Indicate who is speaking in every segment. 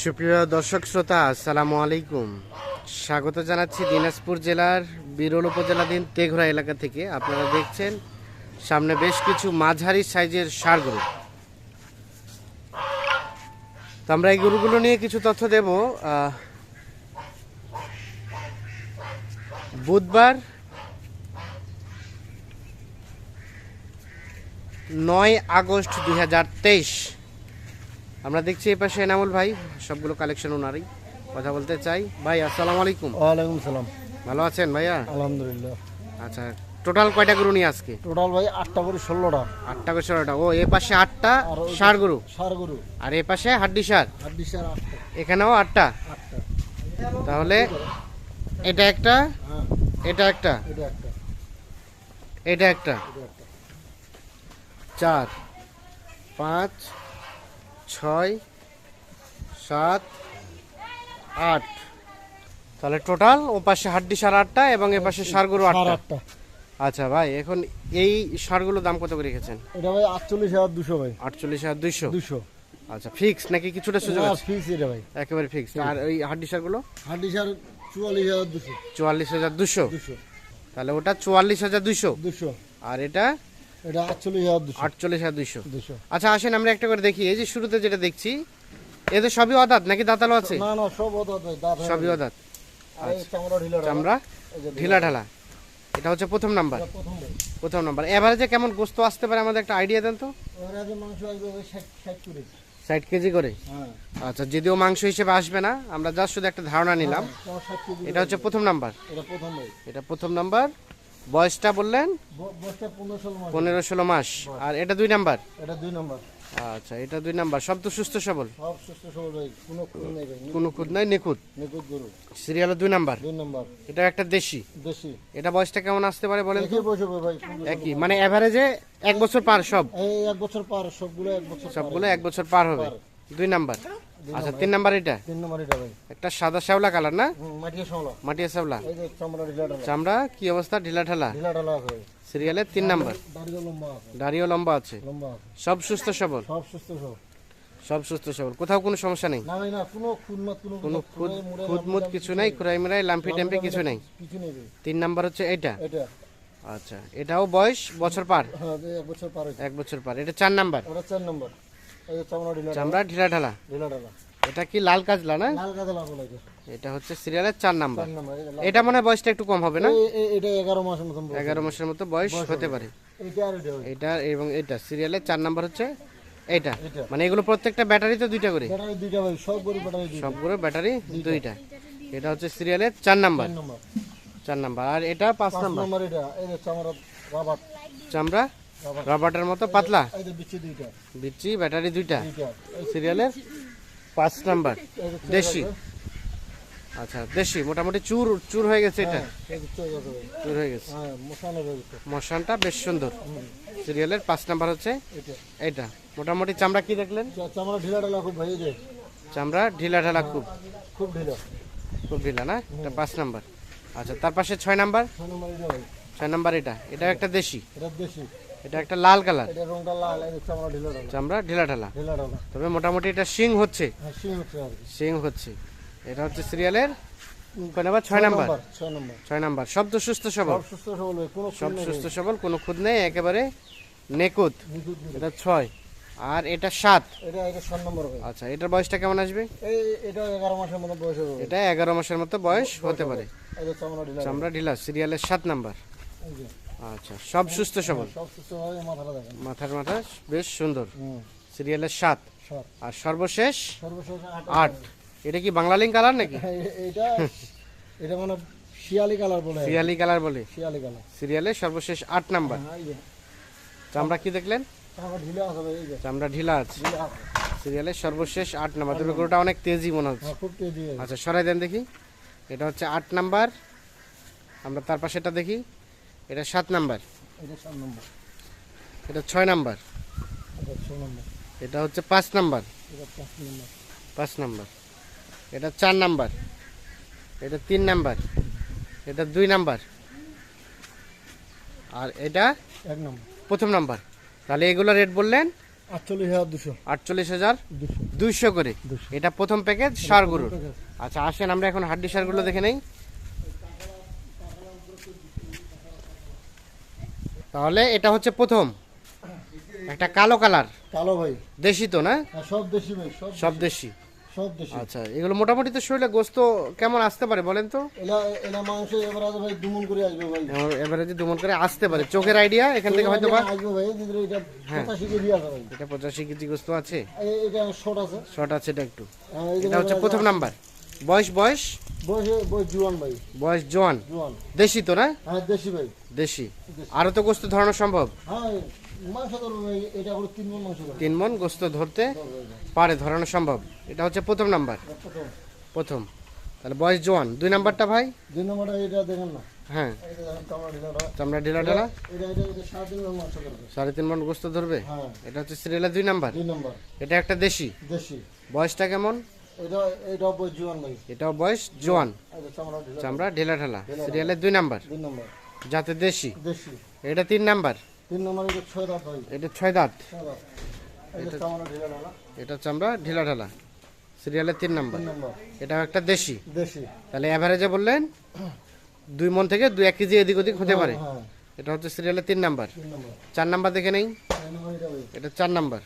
Speaker 1: সুপ্রিয় দর্শক শ্রোতা, আসসালামু আলাইকুম। স্বাগত জানাচ্ছি দিনাজপুর জেলার বিরল উপজেলাধীন তেঘরা এলাকা থেকে। আপনারা দেখছেন সামনে বেশ কিছু মাঝারি সাইজের সার গরু। তো আমরা এই গরুগুলো নিয়ে কিছু তথ্য দেব। বুধবার নয় আগস্ট দুই হাজার তেইশ আমরা দেখছি এই পাশে এনামুল ভাই সবগুলো কালেকশন ওনারই। কথা বলতে চাই। ভাই আসসালামু আলাইকুম।
Speaker 2: ওয়ালাইকুম সালাম।
Speaker 1: ভালো আছেন ভাইয়া?
Speaker 2: আলহামদুলিল্লাহ।
Speaker 1: আচ্ছা টোটাল কয়টা গরু নিয়ে আজকে?
Speaker 2: টোটাল ভাই আটটা করে ষোলোটা।
Speaker 1: আটটা করে ষোলোটা। ও এ পাশে আটটা সার গরু?
Speaker 2: সার গরু।
Speaker 1: আর এ পাশে হাড্ডি সার?
Speaker 2: হাড্ডি সার
Speaker 1: এখানেও আটটা? তাহলে
Speaker 2: হ্যাঁ।
Speaker 1: এটা একটা।
Speaker 2: এটা একটা।
Speaker 1: এটা একটা। চার পাঁচ ছয় সাত আট। তাহলে টোটাল ও পাশে হাড্ডি সার আটটা এবং এ পাশে সার গরু আটটা। আচ্ছা ভাই এখন এই সারগুলোর দাম কত করে রেখেছেন?
Speaker 2: এটা ভাই আটচল্লিশ হাজার দুশো ভাই।
Speaker 1: আটচল্লিশ হাজার দুইশো?
Speaker 2: দুশো।
Speaker 1: আচ্ছা ফিক্স নাকি কিছুটা সুযোগ আছে?
Speaker 2: ফিক্স এটা ভাই।
Speaker 1: একেবারে ফিক্স আর ওই হাড্ডি সারগুলো?
Speaker 2: হাড্ডি সার চুয়াল্লিশ হাজার দুশো।
Speaker 1: চুয়াল্লিশ হাজার দুশো?
Speaker 2: দুশো।
Speaker 1: তাহলে ওটা চুয়াল্লিশ হাজার দুশো?
Speaker 2: দুশো।
Speaker 1: আর এটা?
Speaker 2: এটা আটচল্লিশ হাজার
Speaker 1: আটচল্লিশ হাজার দুইশো
Speaker 2: দুশো।
Speaker 1: আচ্ছা আসেন আমরা একটা করে দেখি। এই যে শুরুতে যেটা দেখছি এদের সবই অদাত নাকি দাঁতালো আছে?
Speaker 2: না না সব অদাত
Speaker 1: সবই অদাত।
Speaker 2: এই চামড়া ঢিলা
Speaker 1: ঢিলা। এটা হচ্ছে প্রথম নাম্বার।
Speaker 2: প্রথম
Speaker 1: নাম্বার। এভারেজে কেমন গোস্ত আসতে পারে আমাদের একটা আইডিয়া দেন তো?
Speaker 2: ষাট
Speaker 1: কেজি। করে?
Speaker 2: হ্যাঁ।
Speaker 1: আচ্ছা যদিও মাংস হিসেবে আসবে না আমরা জাস্ট শুধু একটা ধারণা নিলাম।
Speaker 2: কেজি
Speaker 1: এটা হচ্ছে প্রথম নাম্বার।
Speaker 2: এটা প্রথম
Speaker 1: নাম্বার। বয়সটা বললেন?
Speaker 2: পনেরো ষোলো মাস।
Speaker 1: আর এটা দুই নাম্বার?
Speaker 2: এটা দুই নম্বর।
Speaker 1: আচ্ছা এটা দুই নাম্বার। সব তো সুস্থ সবল?
Speaker 2: সব সুস্থ সবল ভাই কোনো খুন নেই ভাই।
Speaker 1: কোনো খুদ নাই নিখুঁত?
Speaker 2: নিখুঁত গরু।
Speaker 1: সিরিয়ালের দুই নাম্বার?
Speaker 2: দুই নম্বর।
Speaker 1: এটা একটা দেশি?
Speaker 2: দেশি।
Speaker 1: এটা বয়সটা কেমন আসতে পারে বলেন
Speaker 2: একই বসে ভাই
Speaker 1: একই। মানে এভারেজে এক বছর পার সব?
Speaker 2: এই এক বছর পার সবগুলো এক বছর
Speaker 1: সবগুলো এক বছর পার হবে? দুই নাম্বার। আচ্ছা তিন নাম্বার এটা?
Speaker 2: তিন নম্বর এটা ভাই।
Speaker 1: একটা সাদা শ্যাওলা কালার না?
Speaker 2: মাটিয়া সামলা
Speaker 1: মাটিয়া শ্যাওলা।
Speaker 2: এই যে চামড়া ঢিলা ডালা
Speaker 1: চামড়া? কি অবস্থা? ঢিলা ঢালা?
Speaker 2: ঢিলা ডালা আছে। ভাই
Speaker 1: সিরিয়ালের তিন নাম্বার।
Speaker 2: দাড়িও লম্বা আছে।
Speaker 1: দাড়িও লম্বা আছে।
Speaker 2: লম্বা আছে।
Speaker 1: সব সুস্থ সবল?
Speaker 2: সব সুস্থ সব
Speaker 1: সব সুস্থ সবল। কোথাও কোনো সমস্যা নেই?
Speaker 2: না না কোনো খুন মাত কোনো
Speaker 1: কোনো খুদ
Speaker 2: খুদে মুড়ে
Speaker 1: খুদমুদ
Speaker 2: লাম্পি
Speaker 1: কিছু নাই? খুরাই মেরাই লাম্পি টাম্পি কিছু নেই?
Speaker 2: কিছু নেই
Speaker 1: তিন নাম্বার হচ্ছে এটা?
Speaker 2: এটা।
Speaker 1: আচ্ছা এটাও বয়স বছর পার?
Speaker 2: হ্যাঁ এক বছর পার
Speaker 1: এক বছর পার। এটা চার নাম্বার?
Speaker 2: ওটা চার নম্বর। চামড়া ঢিলা
Speaker 1: ঢিলা। ঢালা এটা কি লাল কাজলা না?
Speaker 2: লাল
Speaker 1: এটা হচ্ছে সিরিয়ালের চার নাম্বার। এটা মনে বয়সটা একটু কম হবে না?
Speaker 2: এটা এগারো মাসের মতন
Speaker 1: এগারো মাসের মতো বয়স হতে পারে।
Speaker 2: এটা
Speaker 1: এবং এটা সিরিয়ালের চার নাম্বার হচ্ছে এটা। মানে এগুলো প্রত্যেকটা ব্যাটারি তো দুইটা করে। সবগুলো ব্যাটারি দুইটা। এটা হচ্ছে সিরিয়ালের চার নাম্বার।
Speaker 2: চার নাম্বার।
Speaker 1: আর এটা পাঁচ নাম্বার।
Speaker 2: চামড়া
Speaker 1: রবার্টের মতো পাতলা?
Speaker 2: বিচ্ছি
Speaker 1: ব্যাটারি দুইটা? সিরিয়ালের পাঁচ নাম্বার। দেশি? আচ্ছা দেশি মোটামুটি চুর চুর হয়ে গেছে এটা?
Speaker 2: হ্যাঁ।
Speaker 1: চুর হয়ে গেছে।
Speaker 2: হ্যাঁ হয়ে গেছে।
Speaker 1: মশানটা বেশ সুন্দর। সিরিয়ালের পাঁচ নাম্বার হচ্ছে
Speaker 2: এটা
Speaker 1: মোটামুটি চামড়া কি দেখলেন?
Speaker 2: চামড়া ঢিলা ডালা খুব ভাই
Speaker 1: চামড়া ঢিলা ঢালা খুব।
Speaker 2: খুব ঢিলা।
Speaker 1: খুব ঢিলা না? এটা পাঁচ নাম্বার। আচ্ছা তার পাশে ছয় নাম্বার?
Speaker 2: ছয় নম্বর
Speaker 1: ছয় নাম্বার এটা। এটা একটা দেশি?
Speaker 2: এটা দেশি।
Speaker 1: এটা একটা লাল কালার।
Speaker 2: এটা রংটা লাল চামড়া ঢিলা ডালা
Speaker 1: চামড়া ঢিলা ঢালা।
Speaker 2: ঢিলা ডালা
Speaker 1: তবে মোটামুটি এটা শিং হচ্ছে।
Speaker 2: হ্যাঁ সিং হচ্ছে।
Speaker 1: শিং হচ্ছে। এটা হচ্ছে সিরিয়ালের কয় নাম্বার? ছয় নাম্বার।
Speaker 2: ছয় নম্বর।
Speaker 1: ছয় নাম্বার। তো সুস্থ সবল।
Speaker 2: সব সুস্থ সবল কোনো
Speaker 1: সব সুস্থ সবল কোনো খুদ নেই একেবারে নেকুত এটা ছয়। আর এটা সাত।
Speaker 2: এটা এটা সাত নম্বর
Speaker 1: আচ্ছা এটার বয়সটা কেমন আসবে?
Speaker 2: এই এটা এগারো মাসের মতো বয়স হবে
Speaker 1: এটা এগারো মাসের মতো বয়স হতে পারে।
Speaker 2: চামড়া ঢিলা
Speaker 1: ঢিলা। সিরিয়ালের সাত নাম্বার। আচ্ছা সব সুস্থ সবল?
Speaker 2: সব সুস্থ মাথাটা দেখেন।
Speaker 1: মাথার মাথা বেশ সুন্দর। সিরিয়ালের সাত। আর সর্বশেষ?
Speaker 2: সর্বশেষ আট।
Speaker 1: এটা কি বাংলালিং কালার নাকি?
Speaker 2: এটা এটা মানে শিয়ালি কালার বলে।
Speaker 1: পিয়ালি কালার বলে।
Speaker 2: শিয়ালি কালার।
Speaker 1: সিরিয়ালের সর্বশেষ আট নাম্বার।
Speaker 2: হ্যাঁ
Speaker 1: চামড়া কি দেখলেন? চামড়া ঢিলা আছে
Speaker 2: ঢিলা
Speaker 1: সিরিয়ালের সর্বশেষ আট নাম্বার। তবে গরুটা অনেক তেজি মনে হচ্ছে।
Speaker 2: হ্যাঁ।
Speaker 1: আচ্ছা সরাই দেন দেখি। এটা হচ্ছে আট নাম্বার। আমরা তার পাশেটা দেখি। এটা সাত নাম্বার।
Speaker 2: এটা সাত নম্বর।
Speaker 1: এটা ছয় নাম্বার।
Speaker 2: এটা ছ নম্বর।
Speaker 1: এটা হচ্ছে পাঁচ নাম্বার।
Speaker 2: এটা পাঁচ নম্বর।
Speaker 1: পাঁচ নাম্বার। এটা চার নাম্বার। এটা তিন নাম্বার। এটা দুই নাম্বার। আর এটা
Speaker 2: এক নম্বর।
Speaker 1: প্রথম নাম্বার। তাহলে এগুলো রেট বললেন?
Speaker 2: আটচল্লিশ হাজার দুশো।
Speaker 1: আটচল্লিশ হাজার
Speaker 2: দুশো।
Speaker 1: করে। এটা প্রথম প্যাকেজ সার গরুর আচ্ছা আসেন আমরা এখন হাড্ডি সারগুলো দেখে নেই। তাহলে এটা হচ্ছে প্রথম। একটা কালো কালার।
Speaker 2: কালো ভাই।
Speaker 1: দেশি তো না?
Speaker 2: হ্যাঁ, সব দেশি ভাই সব
Speaker 1: দেশি।
Speaker 2: সব দেশি।
Speaker 1: আচ্ছা এগুলো মোটামুটি তো শরীরে গোস্ত কেমন আসতে পারে বলেন তো?
Speaker 2: এলা এলা মাংস এবার ভাই দুমন করে আসবে ভাই।
Speaker 1: এবারে দুমন করে আসতে পারে। চোখের আইডিয়া এখান থেকে হয়তো বা
Speaker 2: আসবে ভাই এটা
Speaker 1: হ্যাঁ।
Speaker 2: পঁচাশি কেজি আছে ভাই।
Speaker 1: এটা পঁচাশি কেজি গোস্ত আছে?
Speaker 2: এটা শর্ট আছে।
Speaker 1: শর্ট আছে এটা একটু।
Speaker 2: হ্যাঁ,
Speaker 1: এটা হচ্ছে প্রথম নাম্বার বয়স বয়স?
Speaker 2: বয়সে বয়স জুয়ান ভাই।
Speaker 1: বয়স জোয়ান।
Speaker 2: জুয়ান।
Speaker 1: দেশি তো না?
Speaker 2: হ্যাঁ দেশি ভাই।
Speaker 1: দেশি। আরও তো গোস্ত ধরানো সম্ভব?
Speaker 2: হ্যাঁ তিন মন
Speaker 1: গোস্ত ধরতে পারে ধরানো সম্ভব। এটা হচ্ছে প্রথম নাম্বার।
Speaker 2: প্রথম।
Speaker 1: তাহলে বয়স জোয়ান। দুই নাম্বারটা ভাই?
Speaker 2: দুই নম্বরটা এটা দেখেন না।
Speaker 1: হ্যাঁ। চামড়া ঢেলা ঢেলা।
Speaker 2: সাড়ে তিন মন
Speaker 1: গোস্ত ধরবে?
Speaker 2: হ্যাঁ।
Speaker 1: এটা হচ্ছে সিরিয়ালের দুই নাম্বার? এটা একটা দেশি? বয়সটা কেমন? এটাও বয়স জোয়ান।
Speaker 2: চামড়া ঢিলা
Speaker 1: ঢেলা। দুই নম্বর। যাতে দেশি।
Speaker 2: দেশি।
Speaker 1: এটা তিন নাম্বার।
Speaker 2: তিন নম্বর এটা ছয় দাঁত ভাই
Speaker 1: এটা ছয় দাঁত।
Speaker 2: এটা চামড়া ঢিলা ঢালা।
Speaker 1: এটা সিরিয়ালের তিন নাম্বার। এটাও একটা দেশি।
Speaker 2: দেশি।
Speaker 1: তাহলে অ্যাভারেজে বললেন দুই মন থেকে দুই এক কেজি এদিক ওদিক হতে পারে।
Speaker 2: হ্যাঁ।
Speaker 1: এটা হচ্ছে সিরিয়ালের তিন নাম্বার। চার নাম্বার দেখে নেই।
Speaker 2: এটা
Speaker 1: চার নাম্বার।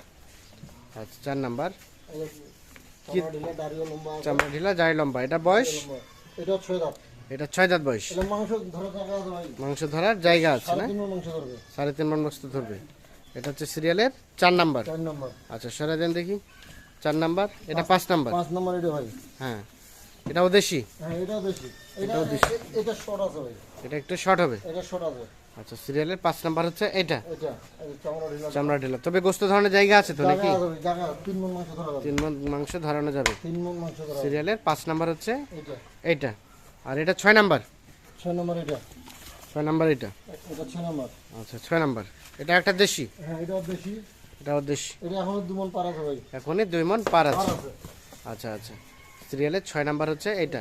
Speaker 1: আচ্ছা চার নাম্বার।
Speaker 2: এটা চামড়া ঢিলা দাড়িও লম্বা।
Speaker 1: এটা বয়স?
Speaker 2: এটা ছয় দাঁত।
Speaker 1: এটা ছয় দাঁত বয়স।
Speaker 2: মাংস
Speaker 1: মাংস ধরার জায়গা আছে না?
Speaker 2: মাংস
Speaker 1: সাড়ে তিন মন বস্তু ধরবে। এটা হচ্ছে সিরিয়ালের চার নাম্বার। আচ্ছা সরে দেন দেখি। চার নাম্বার এটা পাঁচ নাম্বার।
Speaker 2: পাঁচ নম্বর এটা ভাই।
Speaker 1: হ্যাঁ এটাও দেশি?
Speaker 2: হ্যাঁ এটাও দেশি। এটা শর্ট আছে ভাই।
Speaker 1: এটা একটু শর্ট হবে।
Speaker 2: এটা শর্ট আছে।
Speaker 1: আচ্ছা সিরিয়ালের পাঁচ নাম্বার হচ্ছে এটা।
Speaker 2: চামড়া ঢিলা।
Speaker 1: তবে গোস্ত ধরনের জায়গা আছে তো নাকি?
Speaker 2: তিন মন মাংস
Speaker 1: মাংস ধরানো যাবে।
Speaker 2: মাংস
Speaker 1: সিরিয়ালের পাঁচ নাম্বার হচ্ছে
Speaker 2: এটা।
Speaker 1: আর এটা ছয় নাম্বার?
Speaker 2: ছয় নম্বর এটা।
Speaker 1: ছয় নাম্বার এটা?
Speaker 2: এটা ছয় নম্বর।
Speaker 1: আচ্ছা ছয় নাম্বার। এটা একটা দেশি?
Speaker 2: হ্যাঁ এটাও দেশি।
Speaker 1: এটাও দেশি।
Speaker 2: এটা এখনও দু মন পার আছে ভাই।
Speaker 1: এখনই দুই মন পার আছে? আচ্ছা আচ্ছা। সিরিয়ালের ছয় নাম্বার হচ্ছে এটা।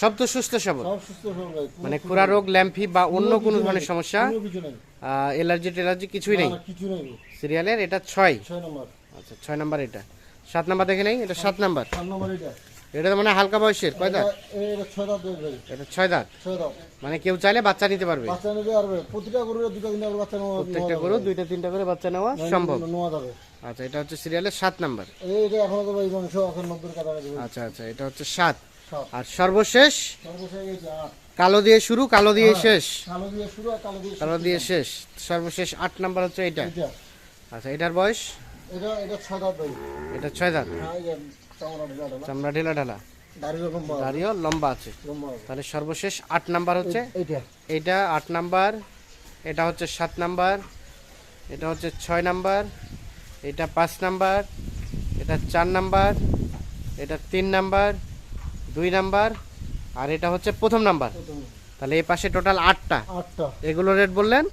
Speaker 1: সব তো সুস্থ সবল? মানে খুরা রোগ ল্যাম্পি বা অন্য
Speaker 2: কোনো
Speaker 1: ধরনের সমস্যা? এলার্জি টেলার্জি কিছুই নেই। সিরিয়ালের এটা ছয়?
Speaker 2: ছয় নম্বর।
Speaker 1: আচ্ছা ছয় নাম্বার এটা। সাত নাম্বার দেখে নেই? এটা সাত নম্বর।
Speaker 2: এটা
Speaker 1: মানে হালকা বয়সের কয় দাঁত?
Speaker 2: এটা- ছয় দাঁত
Speaker 1: মানে কেউ চাইলে বাচ্চা নিতে পারবে?
Speaker 2: বাচ্চা নিতে পারবে। প্রতিটা গরুর দুটা তিনটা করে বাচ্চা নেওয়া
Speaker 1: প্রত্যেকটা গরু দুইটা তিনটা করে বাচ্চা নেওয়া সম্ভব।
Speaker 2: নেওয়া যাবে।
Speaker 1: আচ্ছা এটা হচ্ছে সিরিয়ালের সাত নাম্বার।
Speaker 2: এই এটা এখনও তো ভাই
Speaker 1: আচ্ছা আচ্ছা এটা হচ্ছে সাত। আর সর্বশেষ? কালো দিয়ে শুরু কালো দিয়ে শেষ।
Speaker 2: কালো দিয়ে শুরু আর কালো দিয়ে শেষ।
Speaker 1: কালো দিয়ে শেষ। সর্বশেষ আট নাম্বার হচ্ছে এটা আচ্ছা এটার বয়স?
Speaker 2: এটা এটা ছয় দাঁত
Speaker 1: এটা ছয় দাঁত।
Speaker 2: হ্যাঁ চামড়া ঢিলা ঢালা।
Speaker 1: দাড়িও লম্বা আছে। তাহলে সর্বশেষ আট নাম্বার হচ্ছে? এটা আট নাম্বার এটা হচ্ছে সাত নাম্বার এটা হচ্ছে ছয় নাম্বার এটা পাঁচ নাম্বার এটা চার নাম্বার এটা তিন নাম্বার দুই নাম্বার আর এটা হচ্ছে প্রথম নাম্বার। তাহলে এই পাশে টোটাল আটটা।
Speaker 2: আটটা।
Speaker 1: এগুলো রেট বললেন?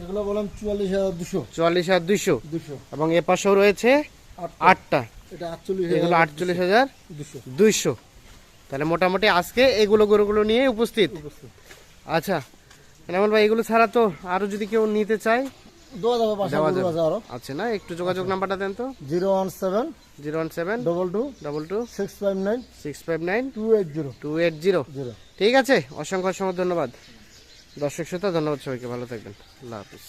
Speaker 2: এগুলো বললাম চুয়াল্লিশ হাজার দুশো।
Speaker 1: চুয়াল্লিশ হাজার দুইশো
Speaker 2: দুশো।
Speaker 1: এবং এ পাশেও রয়েছে
Speaker 2: আটটা। এটা আটচল্লিশ
Speaker 1: এগুলো
Speaker 2: হাজার
Speaker 1: আটচল্লিশ হাজার
Speaker 2: দুশো।
Speaker 1: দুইশো। তাহলে মোটামুটি আজকে এগুলো গরুগুলো নিয়ে উপস্থিত। আচ্ছা এনামল ভাই এগুলো ছাড়া তো আরও যদি কেউ নিতে চায় আছে না একটু যোগাযোগ নাম্বারটা দেন তো।
Speaker 2: Zero one seven
Speaker 1: zero one seven
Speaker 2: double two
Speaker 1: double two
Speaker 2: six five nine
Speaker 1: six five nine
Speaker 2: two eight zero.
Speaker 1: Two eight zero.
Speaker 2: Zero.
Speaker 1: ঠিক আছে অসংখ্য অসংখ্য ধন্যবাদ। দর্শক শ্রোতা ধন্যবাদ সবাইকে ভালো থাকবেন। আল্লাহ হাফিজ।